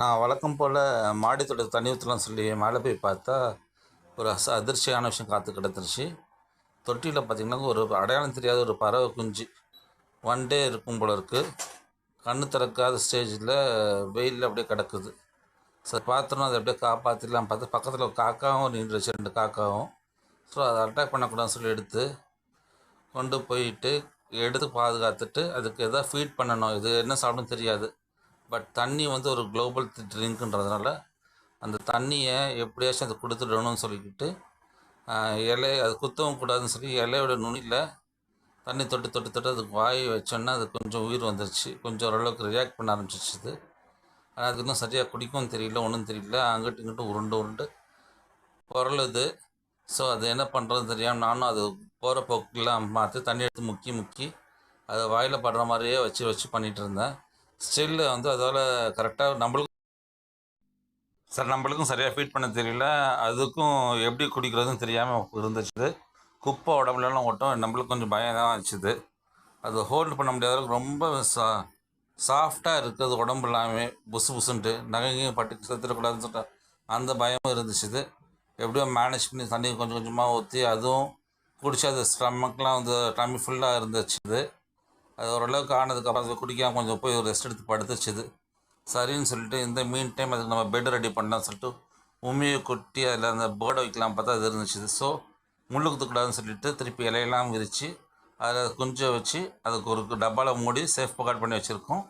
நான் வழக்கம் போல் மாடி தோட்டத்துக்கு தண்ணி சொல்லி மேலே போய் பார்த்தா ஒரு அச அதிர்ச்சியான விஷயம் காத்து கிடந்துருச்சு. தொட்டியில் பார்த்திங்கன்னா ஒரு அடையாளம் தெரியாத ஒரு பறவை குஞ்சு. ஒன் டே இருக்கும் போல இருக்குது கண்ணு திறக்காத ஸ்டேஜில் வெயிலில் அப்படியே கிடக்குது. சரி பார்த்தோன்னா அதை அப்படியே காப்பாற்றிடலாம் பார்த்து பக்கத்தில் ஒரு காக்காவும் நின்றுச்சு ரெண்டு காக்காவும். ஸோ அதை அட்டாக் பண்ணக்கூடாதுன்னு சொல்லி எடுத்து கொண்டு போயிட்டு எடுத்து பாதுகாத்துட்டு அதுக்கு எதாவது ஃபீட் பண்ணணும். இது என்ன சாப்பிடும் தெரியாது. பட் தண்ணி வந்து ஒரு குளோபல் ட்ரிங்க்குன்றதுனால அந்த தண்ணியை எப்படியாச்சும் அதை கொடுத்துடணும்னு சொல்லிக்கிட்டு இலை அது குத்தவும் கூடாதுன்னு சொல்லி இலையோட நுனியில் தண்ணி தொட்டு தொட்டு தொட்டு அதுக்கு வாய் வச்சோன்னா அது கொஞ்சம் உயிர் வந்துருச்சு. கொஞ்சம் ஓரளவுக்கு ரியாக்ட் பண்ண ஆரம்பிச்சிச்சு ஆனால் அதுக்கு இன்னும் சரியாக குடிக்கவும் தெரியல ஒன்றும் தெரியல. அங்கிட்டு இங்கிட்டு உருண்டு உருண்டு. புரளுது. ஸோ அது என்ன பண்ணுறதுன்னு தெரியாமல் நானும் அது போகிற போக்கெல்லாம் பார்த்து தண்ணி எடுத்து முக்கி முக்கி அதை வாயில் படுற மாதிரியே வச்சு வச்சு பண்ணிகிட்டு இருந்தேன். ஸ்டில் வந்து அதால் கரெக்டாக நம்மளுக்கும் சார் நம்மளுக்கும் சரியாக ஃபீட் பண்ண தெரியல. அதுக்கும் எப்படி குடிக்கிறதுன்னு தெரியாமல் இருந்துச்சு குப்பை உடம்புலலாம் ஓட்டும் நம்மளுக்கு கொஞ்சம் பயம் தான் ஆச்சுது. அது ஹோல்டு பண்ண முடியாத அளவுக்கு ரொம்ப சா சாஃப்டாக இருக்குது உடம்பு எல்லாமே. புசு புசுன்ட்டு நகையும் பட்டு செத்துடக்கூடாதுன்னு சொல்லிட்டு அந்த பயமும் இருந்துச்சு எப்படியோ மேனேஜ் பண்ணி தண்ணி கொஞ்சம் கொஞ்சமாக ஊற்றி அதுவும் குடிச்சு அது ஸ்டமக்லாம் வந்து டம்மி ஃபுல்லாக இருந்துச்சு இது அது ஓரளவுக்கு ஆனதுக்கப்புறம் அது குடிக்காமல் கொஞ்சம் போய் ஒரு ரெஸ்ட் எடுத்து படுத்துச்சுது. சரின்னு சொல்லிட்டு இந்த மீன் டைம் அதுக்கு நம்ம பெட் ரெடி பண்ணலாம் சொல்லிட்டு உமியை கொட்டி அதில் அந்த பேர்டை வைக்கலாம் பார்த்தா அது இருந்துச்சு ஸோ முள்ளு குத்துக்கூடாதுன்னு சொல்லிட்டு திருப்பி இலையெல்லாம் விரித்து அதில் குஞ்சை வச்சு அதுக்கு ஒரு டப்பாவில் மூடி சேஃப் பக்காட் பண்ணி வச்சுருக்கோம்.